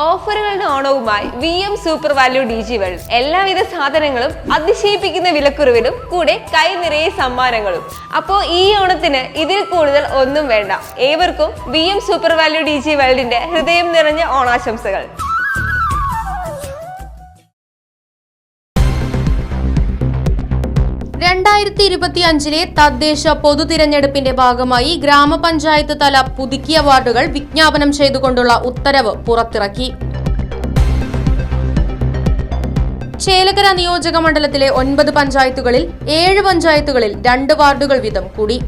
ഓഫറുകളുടെ ഓണവുമായി V M super value D G world എല്ലാവിധ സാധനങ്ങളും അതിശയിപ്പിക്കുന്ന വിലക്കുറവിലും കൂടെ കൈ നിറയെ സമ്മാനങ്ങളും. അപ്പോൾ ഈ ഓണത്തിന് ഇതിൽ കൂടുതൽ ഒന്നും വേണ്ട. ഏവർക്കും V M super value D G വേൾഡിന്റെ ഹൃദയം നിറഞ്ഞ ഓണാശംസകൾ. രണ്ടായിരത്തി ഇരുപത്തി അഞ്ചിലെ തദ്ദേശ പൊതു തിരഞ്ഞെടുപ്പിന്റെ ഭാഗമായി ഗ്രാമപഞ്ചായത്ത് തല പുതുക്കിയ വാർഡുകൾ വിജ്ഞാപനം ചെയ്തുകൊണ്ടുള്ള ഉത്തരവ് പുറത്തിറക്കി. ചേലകര നിയോജക മണ്ഡലത്തിലെ ഒൻപത് പഞ്ചായത്തുകളിൽ ഏഴ് പഞ്ചായത്തുകളിൽ രണ്ട് വാർഡുകൾ വീതം കൂടി.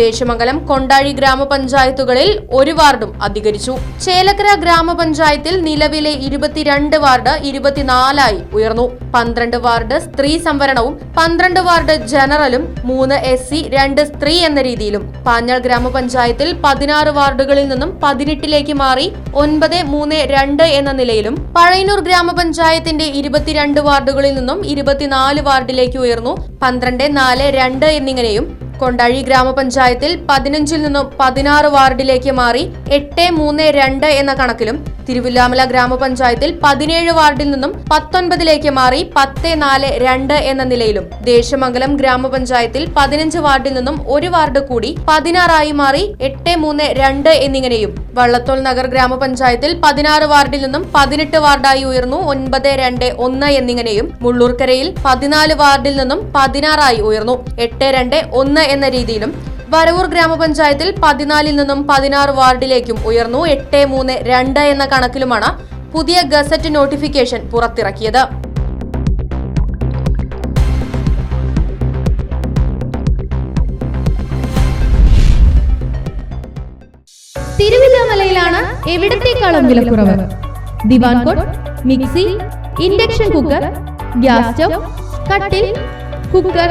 ദേശമംഗലം കൊണ്ടാഴി ഗ്രാമപഞ്ചായത്തുകളിൽ ഒരു വാർഡും അധികരിച്ചു. ചേലക്കര ഗ്രാമപഞ്ചായത്തിൽ നിലവിലെ ഇരുപത്തിരണ്ട് വാർഡ് ഇരുപത്തിനാലായി ഉയർന്നു. പന്ത്രണ്ട് വാർഡ് സ്ത്രീ സംവരണവും പന്ത്രണ്ട് വാർഡ് ജനറലും മൂന്ന് എസ് സി രണ്ട് സ്ത്രീ എന്ന രീതിയിലും. പാഞ്ഞാൾ ഗ്രാമപഞ്ചായത്തിൽ പതിനാറ് വാർഡുകളിൽ നിന്നും പതിനെട്ടിലേക്ക് മാറി ഒൻപത് മൂന്ന് രണ്ട് എന്ന നിലയിലും. പഴയന്നൂർ ഗ്രാമപഞ്ചായത്തിന്റെ ഇരുപത്തിരണ്ട് വാർഡുകളിൽ നിന്നും ഇരുപത്തിനാല് വാർഡിലേക്ക് ഉയർന്നു. പന്ത്രണ്ട് നാല് രണ്ട് എന്നിങ്ങനെയും കൊണ്ടാഴി ഗ്രാമപഞ്ചായത്തിൽ പതിനഞ്ചിൽ നിന്നും പതിനാറ് വാർഡിലേക്ക് മാറി എട്ട് മൂന്ന് രണ്ട് എന്ന കണക്കിലും തിരുവില്ലാമല ഗ്രാമപഞ്ചായത്തിൽ പതിനേഴ് വാർഡിൽ നിന്നും പത്തൊൻപതിലേക്ക് മാറി പത്ത് നാല് രണ്ട് എന്ന നിലയിലും ദേശമംഗലം ഗ്രാമപഞ്ചായത്തിൽ പതിനഞ്ച് വാർഡിൽ നിന്നും ഒരു വാർഡ് കൂടി പതിനാറായി മാറി എട്ട് മൂന്ന് രണ്ട് എന്നിങ്ങനെയും വള്ളത്തോൾ നഗർ ഗ്രാമപഞ്ചായത്തിൽ പതിനാറ് വാർഡിൽ നിന്നും പതിനെട്ട് വാർഡായി ഉയർന്നു ഒൻപത് രണ്ട് ഒന്ന് എന്നിങ്ങനെയും മുള്ളൂർക്കരയിൽ പതിനാല് വാർഡിൽ നിന്നും പതിനാറായി ഉയർന്നു എട്ട് രണ്ട് ഒന്ന് എന്ന രീതിയിലും വരവൂർ ഗ്രാമപഞ്ചായത്തിൽ പതിനാലിൽ നിന്നും പതിനാറ് വാർഡിലേക്കും ഉയർന്നു എട്ട് മൂന്ന് രണ്ട് എന്ന കണക്കിലുമാണ് പുതിയ ഗസറ്റ് നോട്ടിഫിക്കേഷൻ പുറത്തിറക്കിയത്. തിരുവില്ലാമലയിലാണ് എവിടത്തേക്കാളും വിലക്കുറവ്? Divan cot mixie induction cooker gas stove കട്ടിൽ കുക്കർ